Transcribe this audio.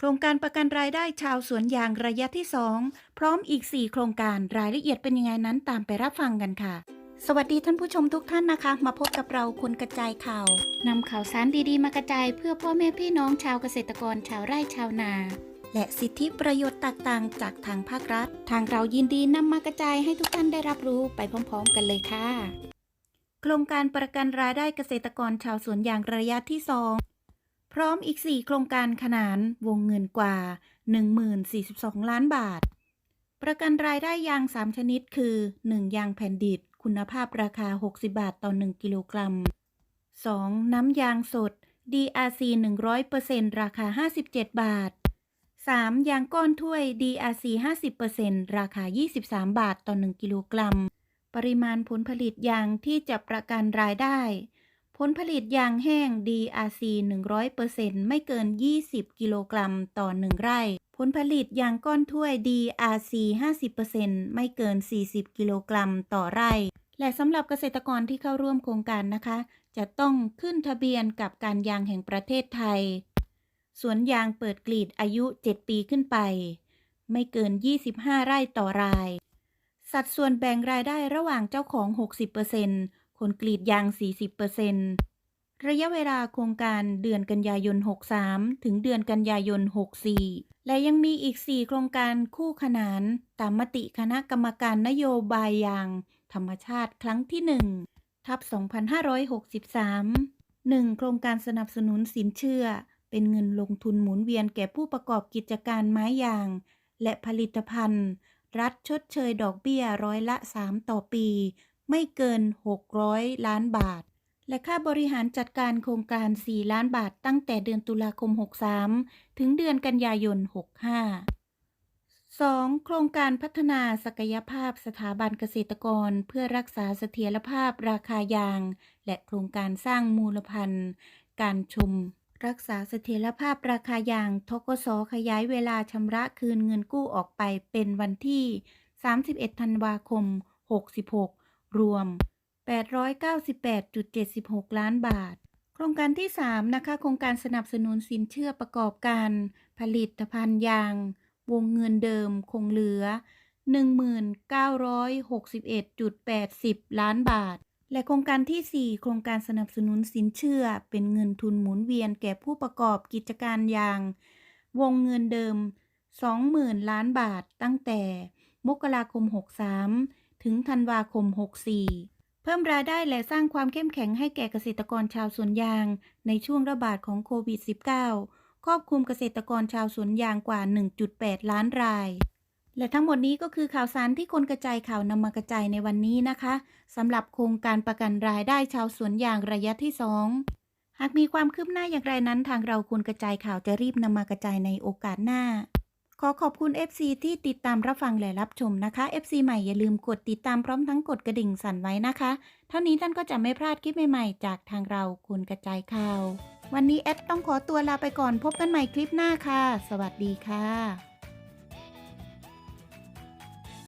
โครงการประกันรายได้ชาวสวนยางระยะที่ 2 พร้อมอีก 4 โครงการรายละเอียดเป็นยังไงนั้นตามไปรับฟังกันค่ะ สวัสดีท่านผู้ชมทุกท่านนะคะ มาพบกับเราคนกระจายข่าวนำข่าวสารดีๆ มากระจายเพื่อพ่อแม่พี่น้องชาวเกษตรกรชาวไร่ชาวนา และสิทธิประโยชน์ต่างๆ จากทางภาครัฐ ทางเรายินดีนำมากระจายให้ทุกท่านได้รับรู้ไปพร้อมๆ กันเลยค่ะ โครงการประกันรายได้เกษตรกรชาวสวนยางระยะที่ 2 พร้อมอีก 4 โครงการขนานวงเงินกว่า 1042 ล้านบาท ประกันรายได้ยาง 3 ชนิด คือ 1. ยางแผ่นดิบคุณภาพราคา 60 บาทต่อ 1 กิโลกรัม 2. น้ำยางสด DRC 100%ราคา 57 บาท 3. ยางก้อนถ้วย DRC 50%ราคา 23 บาทต่อ 1 กิโลกรัม ปริมาณผลผลิตยางที่จะประกันรายได้ ผลผลิตยางแห้ง DRC 100%ไม่เกิน 20 กิโลกรัมต่อ 1 ไร่ ผลผลิตยางก้อนถ้วย DRC 50%ไม่เกิน 40 กิโลกรัมต่อไร่ และสำหรับเกษตรกรที่เข้าร่วมโครงการนะคะ จะต้องขึ้นทะเบียนกับการยางแห่งประเทศไทย สวนยางเปิดกรีดอายุ 7 ปีขึ้นไป ไม่เกิน 25 ไร่ต่อราย สัดส่วนแบ่งรายได้ระหว่างเจ้าของ 60% คนกรีดยาง 40%ระยะเวลาโครงการเดือนกันยายน 63 ถึงเดือนกันยายน 64 และยังมีอีก 4 โครงการคู่ขนาน ตามมติคณะกรรมการนโยบายยาง ธรรมชาติครั้งที่ 1 ทับ 2563 1. โครงการสนับสนุนสินเชื่อ เป็นเงินลงทุนหมุนเวียนแก่ผู้ประกอบกิจการไม้ยาง และผลิตภัณฑ์ รัฐชดเชยดอกเบี้ยร้อยละ 3 ต่อปี ไม่เกิน 600 ล้านบาท และค่าบริหารจัดการโครงการ 4 ล้านบาทตั้งแต่เดือนตุลาคม 63 ถึงเดือนกันยายน 65 2. โครงการพัฒนาศักยภาพสถาบันเกษตรกร เพื่อรักษาเสถียรภาพราคายาง และโครงการสร้างมูลพันธ์การชุม รักษาเสถียรภาพราคายางทกสขยายเวลาชำระคืนเงินกู้ออกไปเป็นวันที่ 31 ธันวาคม 66 รวม 898.76 ล้านบาท โครงการที่ 3 นะคะ โครงการสนับสนุนสินเชื่อประกอบการ ผลิตภัณฑ์ยาง วงเงินเดิมคงเหลือ 1961.80 ล้านบาท และโครงการที่ 4 โครงการสนับสนุนสินเชื่อ เป็นเงินทุนหมุนเวียนแก่ผู้ประกอบกิจการยาง วงเงินเดิม 20,000 ล้านบาทตั้งแต่ มกราคม 63 ถึงธันวาคม 64 เพิ่มรายได้และสร้างความเข้มแข็งให้แก่เกษตรกรชาวสวนยาง ในช่วงระบาดของโควิด -19 ครอบคลุมเกษตรกรชาวสวนยางกว่า 1.8 ล้านราย และทั้งหมดนี้ก็คือข่าวสารที่คนกระจายข่าวนำมากระจายในวันนี้นะคะสำหรับโครงการประกันรายได้ชาวสวนยางระยะที่ 2หากมีความคืบหน้าอย่างไรนั้นทางเราควรกระจายข่าวจะรีบนำมากระจายในโอกาสหน้า ขอขอบคุณ FC ที่ติดตามรับฟังและรับชมนะคะ FC ใหม่อย่าลืมกดติดตามพร้อมทั้งกดกระดิ่งสั่นไว้นะคะ เท่านี้ท่านก็จะไม่พลาดคลิปใหม่ๆ จากทางเราคุณกระจายข่าว วันนี้แอดต้องขอตัวลาไปก่อนพบกันใหม่คลิปหน้าค่ะ สวัสดีค่ะ